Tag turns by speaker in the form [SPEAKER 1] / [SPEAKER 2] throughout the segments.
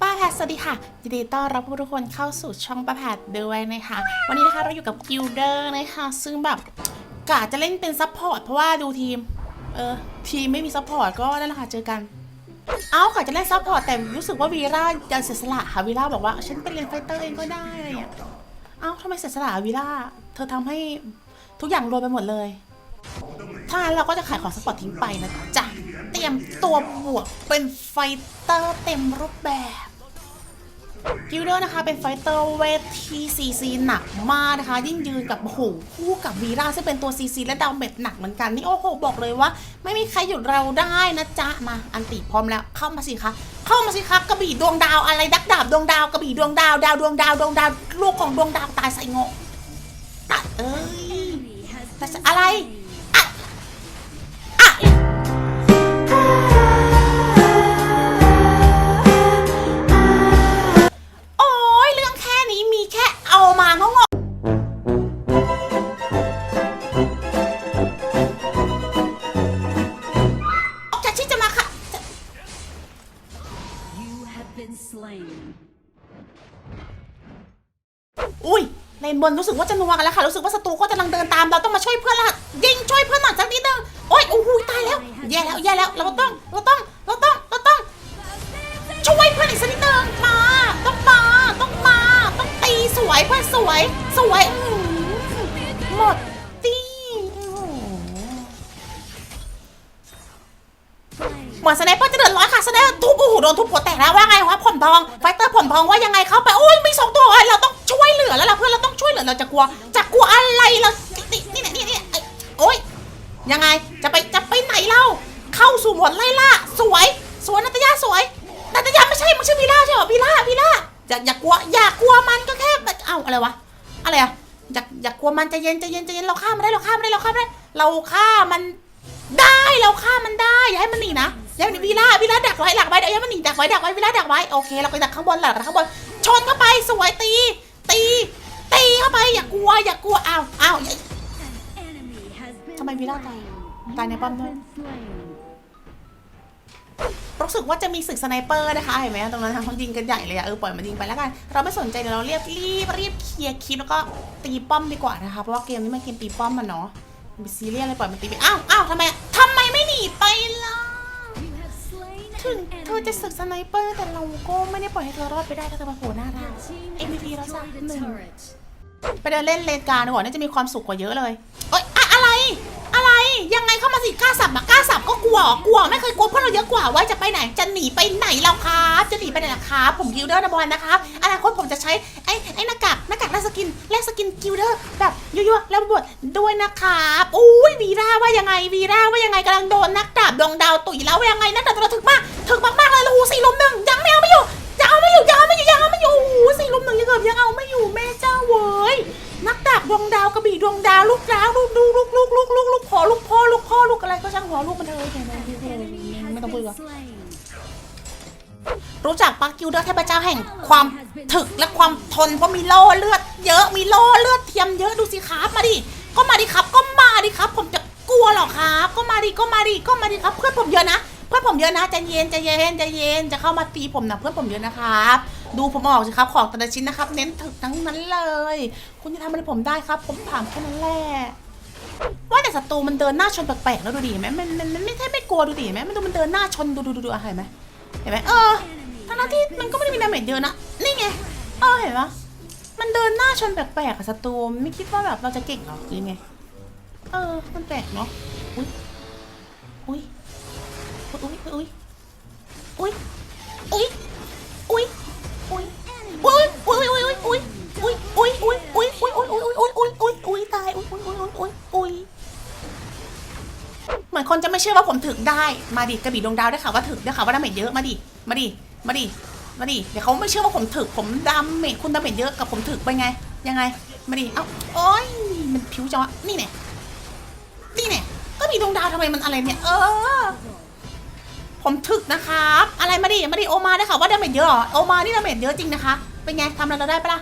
[SPEAKER 1] ป้าแพทสวัสดีค่ะยินดีต้อนรับทุกคนเข้าสู่ช่องป้าแพทด้วยนะคะ วันนี้นะคะเราอยู่กับกิลเดอร์นะคะ ซึ่งแบบกะจะเล่นเป็นซัพพอร์ตเพราะว่าดูทีม เออ ทีมไม่มีซัพพอร์ตก็นั่นแหละค่ะเจอกัน เอ้ากะจะเล่นซัพพอร์ตแต่รู้สึกว่าวีร่าจะเสียสละค่ะวีร่าบอกว่า ฉันเป็นเลนไฟเตอร์เองก็ได้อะไรอย่างเงี้ยเอ้าทำไมเสียสละวีร่าเธอทำให้ทุกอย่างรวยไปหมดเลย ถ้างั้นเราก็จะขายของสปอร์ตทิ้งไปนะจ๊ะ เตรียมตัวบวกเป็นไฟเตอร์เต็มรูปแบบกิลเดอร์นะคะเป็นไฟเตอร์เวทที่ซีซีหนักมากนะคะ ยิ่งยืนกับโอ้โหคู่กับวีราซึ่งเป็นตัวซีซีและดาวเม็ดหนักเหมือนกัน นี่โอ้โหบอกเลยว่า ไม่มีใครหยุดเราได้นะจ๊ะ มาอันติพร้อมแล้วเข้ามาสิคะเข้ามาสิคะกระบี่ดวงดาวอะไรดักดาบดวงดาวกระบี่ดวงดาวดาวดวงดาวดวงดาวลูกของดวงดาวตายใส่โงะตัดเอ้ยแต่อะไร เลนบนรู้สึกว่าจะนัวกันแล้วค่ะ รู้สึกว่าศัตรูก็กำลังเดินตาม เราต้องมาช่วยเพื่อนละยิงช่วยเพื่อนหน่อยสักนิดนึง โอ้ยโอ้โหตายแล้ว แย่แล้ว แย่แล้ว เราต้อง เราต้อง เราต้อง เราต้อง ช่วยเพื่อนอีกสักนิดนึง มา ต้องมา ต้องมา ต้องตีสวยเพื่อนสวย สวยหมดตีโอ้โหเหมือนสไนเปอร์จะเดือดร้อนค่ะสไนเปอร์ทุบโอ้โหโดนทุบหัวแตกแล้วว่าไงวะผลทอง ไฟเตอร์ผลทองว่ายังไงเข้าไปโอ้ย เราจะกลัว จะกลัวอะไรเรานี่นี่นี่นี่นี่ไอ้โอ้ยยังไงจะไปจะไปไหนเล่า เข้าสู่หมวดไล่ล่าสวย สวยนัตยาสวยนัตยาไม่ใช่มันชื่อวีล่าใช่เหรอวีล่าวีล่าอย่าอย่ากลัวอย่ากลัวมันก็แค่เอ้าอะไรวะอะไรอะอย่าอย่ากลัวมันใจเย็นใจเย็นใจเย็นเราฆ่ามันได้เราฆ่ามันได้เราฆ่ามันได้ เราฆ่ามันได้เราฆ่ามันได้อย่าให้มันหนีนะอย่าให้มันหนีวีล่าวีล่าดักไว้ดักไว้เดี๋ยวอย่าให้มันหนีดักไว้ดักไว้วีล่าดักไว้โอเค เราไปดักข้างบนหลักข้างบนชนเข้าไปสวยตี ตี ตีเข้าไปอย่ากลัวอย่ากลัวอ้าวอ้าวอย่า
[SPEAKER 2] Enemy has been
[SPEAKER 1] ทำไมวีล่าตายตายในป้อมด้วย
[SPEAKER 2] slain.
[SPEAKER 1] รู้สึกว่าจะมีศึกสไนเปอร์นะคะเห็นไหมตรงนั้นทางคนยิงกันใหญ่เลยอะเออปล่อยมันยิงไปแล้วกัน เราไม่สนใจเดี๋ยวเราเรียบรีบรีบเคลียร์คลิปแล้วก็ตีป้อมดีกว่านะคะเพราะว่าเกมนี้มันเกมตีป้อมมันเนาะมันซีเรียสเลยปล่อยมันตีไปอ้าวอ้าวทำไมทำไมไม่หนีไปล่ะ
[SPEAKER 2] You have slain
[SPEAKER 1] ถึง
[SPEAKER 2] an
[SPEAKER 1] เธอจะ
[SPEAKER 2] enemy.
[SPEAKER 1] ศึกสไนเปอร์แต่เราก็ไม่ได้ปล่อยให้เธอรอดไปได้ถ้าเธอมาโผล่หน้าเรา
[SPEAKER 2] Your team
[SPEAKER 1] MVP
[SPEAKER 2] has
[SPEAKER 1] แล้วจ้ะ
[SPEAKER 2] destroyed a
[SPEAKER 1] หนึ่ง
[SPEAKER 2] turret.
[SPEAKER 1] ไปเดินเล่นเลนกลารดีกว่าน่าจะมีความสุขกว่าเยอะเลยเอ้ยอะอะไร อะไร ยังไงเข้ามาสิกล้าสับมากล้าสับก็กลัว กลัวไม่เคยกลัวเพราะเราเยอะกว่าว่าจะไปไหน จะหนีไปไหนแล้วครับ จะหนีไปไหนล่ะครับ ผมกิลเดอร์นะบอลนะครับอนาคตผมจะใช้ไอ้ไอ้หน้ากากหน้ากากแลกสกินแลกสกินกิลเดอร์แบบยั่วๆแล้วบวชด้วยนะครับอุ้ยวีร่าว่ายังไงวีร่าว่ายังไงกำลังโดนนักดาบดวงดาวตุ๋ยแล้วว่ายังไงนักดาบตัวถึกมากถึกมากๆเลยแล้วหูสี่ลุมหนึ่งยังไม่เอาไม่อยู่ยัง สี่ลุมหนึ่งยังเกือบยังเอาไม่อยู่แม่เจ้าเว้ยนักดาบดวงดาวกระบี่ดวงดาวลูกดาวลูกดูลูกลูกลูกลูกลูกพ่อลูกพ่อลูกพ่อลูกอะไรก็ช่างหัวลูกมันเถอะแค่นั้น
[SPEAKER 2] Enemy has
[SPEAKER 1] ไม่ต้องพูดหรอกรู้จักปักกิลเดอร์เทพเจ้าแห่งความถึกและความทนเพราะมีโล่เลือดเยอะมีโล่เลือดเทียมเยอะดูสิครับมาดิก็มาดิครับก็มาดิครับ ผมจะกลัวหรอครับ ก็มาดิก็มาดิก็มาดิครับเพื่อนผมเยอะนะเพื่อนผมเยอะนะใจเย็นใจเย็นใจเย็นจะเข้ามาตีผมนะเพื่อนผมเยอะนะครับ ดูผมออกสิครับ ของแต่ละชิ้นนะครับ เน้นถึกทั้งนั้นเลย คุณจะทำอะไรผมได้ครับ ผมถามแค่นั้นแหละว่าแต่ศัตรูมันเดินหน้าชนแปลกๆแล้วดูดิเห็นไหมมันมันมันไม่ใช่ไม่กลัวดูดิเห็นไหมมันดูมันเดินหน้าชนดูดูดูดูอะเห็นไหมเห็นไหมเออทั้งนั้นที่มันก็ไม่ได้มีดาเมจเยอะนะนี่ไงเออเห็นปะมันเดินหน้าชนแปลกๆกับศัตรูไม่คิดว่าแบบเราจะเก่งหรอหรือไงเออมันแปลกเนาะอุ้ยอุ้ยอุ้ยอุ้ยอุ้ยอุ้ยอุ้ย อุ้ยอุ้ยอุ้ยอุ้ยอุ้ยอุ้ยอุ้ยอุ้ยอุ้ยอุ้ยอุ้ยอุ้ยอุ้ยอุ้ยอุ้ยอุ้ยตายอุ้ยอุ้ยอุ้ยอุ้ยอุ้ยเหมือนคนจะไม่เชื่อว่าผมถึกได้ มาดิกระบี่ดวงดาวได้ข่าวว่าถึกได้ข่าวว่าดาเมจเยอะ มาดิ มาดิ มาดิ มาดิ เดี๋ยวเขาไม่เชื่อว่าผมถึก ผมดาเมจคุณดาเมจเยอะกับผมถึกไปไง ยังไง มาดิ เอ้าโอ้ยมันผิวจังวะนี่เนี่ยนี่เนี่ยก็มีดวงดาวทำไมมันอะไรเนี่ย เออ ผมถึกนะครับอะไรมาดิมาดิโอมาได้ข่าวว่าดาเมจเยอะเหรอโอมานี่ดาเมจเยอะจริงนะคะ เป็นไงทำอะไรเราได้ปะล่ะ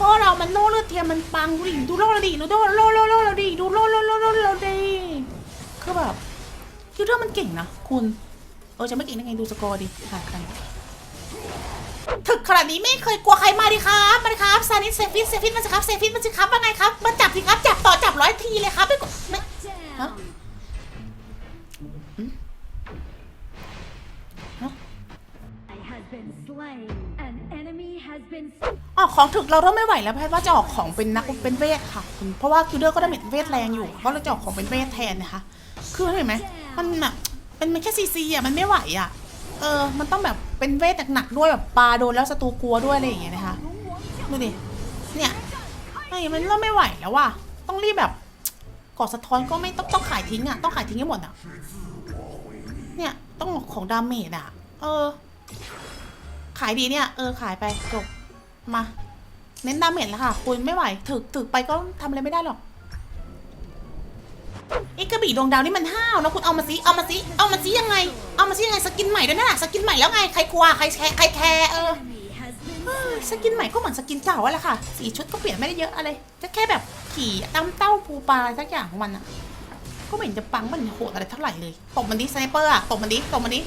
[SPEAKER 1] ก็เรามันโล่เลือดเทียมมันปังดูดิดูโล่เราดิดูโล่โล่โล่โล่เราดิดูโล่โล่โล่โล่เราดิคือแบบคิวเทอร์มันเก่งนะคุณเออจะไม่เก่งได้ไงดูสกอร์ดิค่ะกันถึกขนาดนี้ไม่เคยกลัวใครมาดิครับมาดิครับซานิสเซฟิสเซฟิสมันสิครับเซฟิสมันสิครับว่าไงครับมาจับสิครับจับต่อจับร้อยทีเลยครับไม่กดไม่
[SPEAKER 2] slain. An enemy has been
[SPEAKER 1] ออกของถึกเราเริ่มไม่ไหวแล้วแพทย์ว่าจะออกของเป็นนักเป็นเวทค่ะคุณเพราะว่าคิวเดอร์ก็ได้เม็ดเวทแรงอยู่เพราะเราจะออกของเป็นเวทแทนนะคะคือเห็นไหมมันแบบเป็นมันแค่ซีซีอะมันไม่ไหวอะเออ มันต้องแบบเป็นเวทหนักๆด้วยแบบปลาโดนแล้วศัตรูกลัวด้วยอะไรอย่างเงี้ยนะคะดูดิเนี่ยไอ้ยมันเริ่มไม่ไหวแล้วว่ะต้องรีบแบบกอดสะท้อนก็ไม่ต้องต้องขายทิ้งอะต้องขายทิ้งให้หมดอะเนี่ยต้องออกของดาเมจอะ เออ ขายดีเนี่ย เออขายไปจบมา เน้นดาเมจแล้วค่ะ คุณไม่ไหวถึกถึกไปก็ทำอะไรไม่ได้หรอกไอ้กระบี่ดวงดาวนี่มันห้าวนะคุณเอามาสิเอามาสิเอามาสิยังไง เอามาสิยังไงสกินใหม่ด้วยนะสกินใหม่แล้วไงใครกลัวใครแคร์ใครแคร์เออสกินใหม่ก็เหมือนสกินเก่าอะแหละค่ะสีชุดก็เปลี่ยนไม่ได้เยอะอะไรจะแค่แบบขี่ตามเต้าภูปลาอะไรสักอย่างของมันอะก็ไม่เห็นจะปังมันโหดอะไรเท่าไหร่เลยตบมันดิสไนเปอร์อะตบมันดิตบมันดิ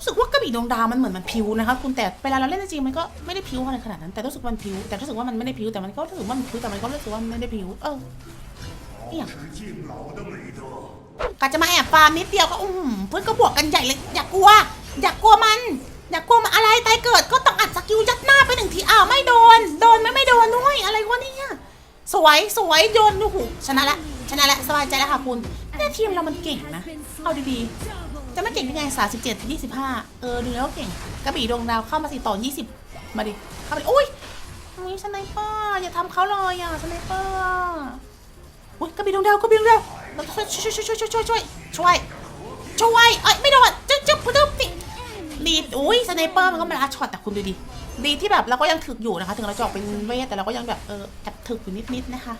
[SPEAKER 1] รู้สึกว่ากระบี่ดวงดาวมันเหมือนมันพิวนะคะคุณแต่เวลาเราเล่นจริงมันก็ไม่ได้พิวอะไรขนาดนั้นแต่รู้สึกมันพิวแต่รู้สึกว่ามันไม่ได้พิวแต่มันก็รู้สึกว่ามันพิวแต่มันก็รู้สึกว่ามันไม่ได้พิวเออเนี่ยกาจะมาแอบฟาร์มนิดเดียวก็อืมเพื่อนก็บวกกันใหญ่เลยอย่ากลัว อย่ากลัวมัน อย่ากลัวมันอะไรตายเกิดก็ต้องอัดสกิลยัดหน้าไปหนึ่งทีอ้าวไม่โดน โดนไม่ไม่โดนด้วยอะไรวะเนี่ย สวยสวยโยนดูหูชนะละชนะละสบายใจแล้วค่ะคุณเนี่ยทีมเรามันเก่งนะ เอาดีๆ จะไม่เก่งได้ไงสามสิบเจ็ดยี่สิบห้าเออดูแล้วเก่งกระบี่ดวงดาวเข้ามาสิต่อยี่สิบมาดิเข้ามาดิอุ้ยอุ้ยสไนเปอร์อย่าทำเขาเลยอะสไนเปอร์อุ้ยกระบี่ดวงดาวกระบี่ดวงดาวเราช่วยช่วยช่วยช่วยช่วยช่วยช่วยช่วยช่วยเอ้ยไม่โดนจึ๊บจึ๊บจึ๊บติดีอุ้ยสไนเปอร์มันก็มาลัดช็อตแต่คุณดูดิ ดีที่แบบเราก็ยังถึกอยู่นะคะ ถึงเราจะออกเป็นเวทแต่เราก็ยังแบบเออแอบถึกอยู่นิดๆนะคะ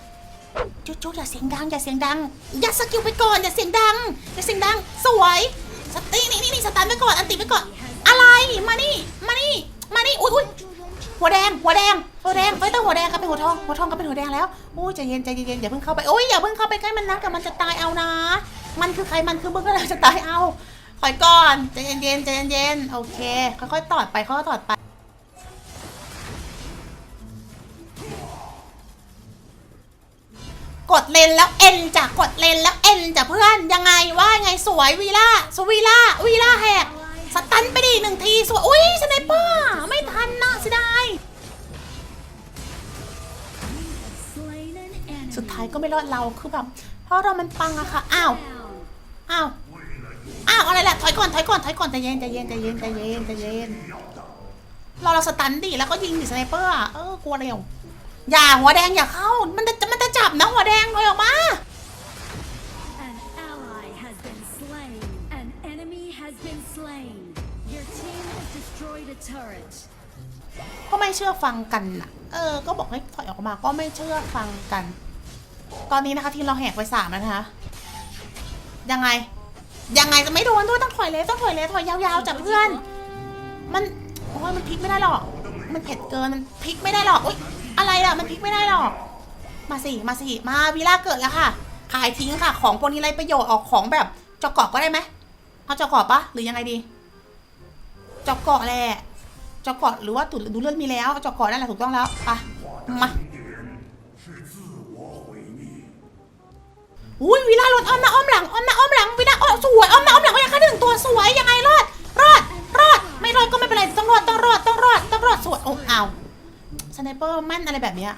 [SPEAKER 1] จุ๊จุ๊อย่าเสียงดังอย่าเสียงดังอย่าสกิลไปก่อนอย่าเสียงดังอย่าเสียงดัง สวยสตีนี่นี่นี่สตันไปก่อนอันติไปก่อน อะไรมานี่มานี่มานี่อุ้ยอุ้ยหัวแดงหัวแดงหัวแดงไฟเตอร์หัวแดงก็เป็นหัวทองหัวทองก็เป็นหัวแดงแล้วอุ้ยใจเย็นใจเย็นอย่าเพิ่งเข้าไปโอ้ยอย่าเพิ่งเข้าไปใกล้มันนะกับมันจะตายเอานะ มันคือใครมันคือมึงก็เลยจะตายเอาถอยก่อนใจเย็นเย็นใจเย็นเย็นโอเคค่อยๆตอดไปค่อยๆตอดไป กดเลนแล้วเอ็นจ้ะกดเลนแล้วเอ็นจ้ะเพื่อนยังไงว่าไงสวยวีล่าสวีล่าวีล่าแหกสตันไปดิหนึ่งทีสวยอุ้ยสไนเปอร์ไม่ทันนะเสียดายสุดท้ายก็ไม่รอดเราคือแบบเพราะเรามันปังอะค่ะอ้าวอ้าวอ้าวอะไรล่ะถอยก่อนถอยก่อนถอยก่อนใจเย็นใจเย็นใจเย็นใจเย็นใจเย็นรอเราสตันดิแล้วก็ยิงดิสไนเปอร์เออกลัวเร็ว อย่าหัวแดงอย่าเข้า มันจะมันจะจับนะหัวแดงถอยออกมา
[SPEAKER 2] An ally has been slain. An enemy has been slain. Your team has destroyed a turret.
[SPEAKER 1] ก็ไม่เชื่อฟังกันน่ะ เออ ก็บอกให้ถอยออกมา ก็ไม่เชื่อฟังกัน ตอนนี้นะคะทีมเราแหกไปสามแล้วนะคะ ยังไง ยังไงจะไม่โดนด้วยต้องถอยเลยต้องถอยเลยถอยยาวๆจับเพื่อน มันโอ้ยมันพลิกไม่ได้หรอก มันเผ็ดเกิน มันพลิกไม่ได้หรอก อุ้ย อะไรอะ มันพลิกไม่ได้หรอก มาสิ มาสิ มาวีล่าเกิดแล้วค่ะ ขายทิ้งค่ะ ของพวกนี้ไรประโยชน์ออกของแบบจอกกอบก็ได้ไหมเอาจอกกอกปะหรือยังไงดีจอกกอกแหละจอกกอบหรือว่าตุ่ดูเลื่อดมีแล้วจอกกอบได้แหละถูกต้องแล้วปะมาอุ้ยวีล่าลดอ้อมหน้าอ้อมหลังอ้อมหน้าอ้อมหลังวีล่าอ้อสวยอ้อมหน้าอ้อมหลังก็ยังแค่หนึ่งตัวสวยยังไงรอด รอด รอด ไม่รอดก็ไม่เป็นไรต้องรอดต้องรอดต้องรอดต้องรอดสวยโอ้เอา ไนเปอร์แม่นอะไรแบบเนี้ย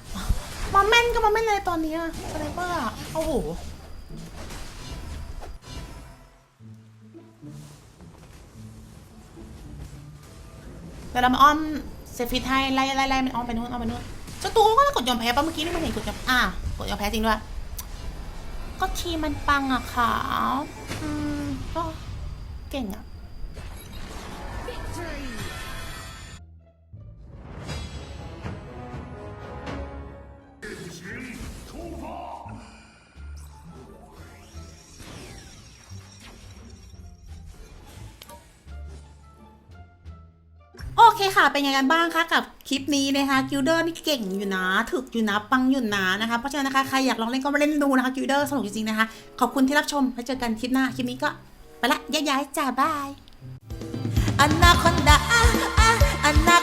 [SPEAKER 1] มาแม่นก็มาแม่นอะไรตอนนี้ยสไนเปอร์อะโอ้โหเดี๋ยวเรามาอ้อมเซฟิตให้ไล่ไล่ไล่มันอ้อมไปนู่นอ้อมไปนู่นศัตรูก็กดยอมแพ้ป่ะเมื่อกี้นี่มันเห็นกดยอมอะกดยอมแพ้จริงด้วยก็ทีมมันปังอะค่ะอืมก็เก่งอะ ค่ะ เป็นยังไงบ้างคะกับคลิปนี้นะคะกิลเดอร์นี่เก่งอยู่นะถึกอยู่นะปังอยู่นะนะคะ เพราะฉะนั้นนะคะใครอยากลองเล่นก็มาเล่นดูนะคะกิลเดอร์สนุกจริงๆนะคะ ขอบคุณที่รับชมแล้วเจอกันคลิปหน้าคลิปนี้ก็ไปละย้ายๆจ้าบายอันนาคอนดาอันนา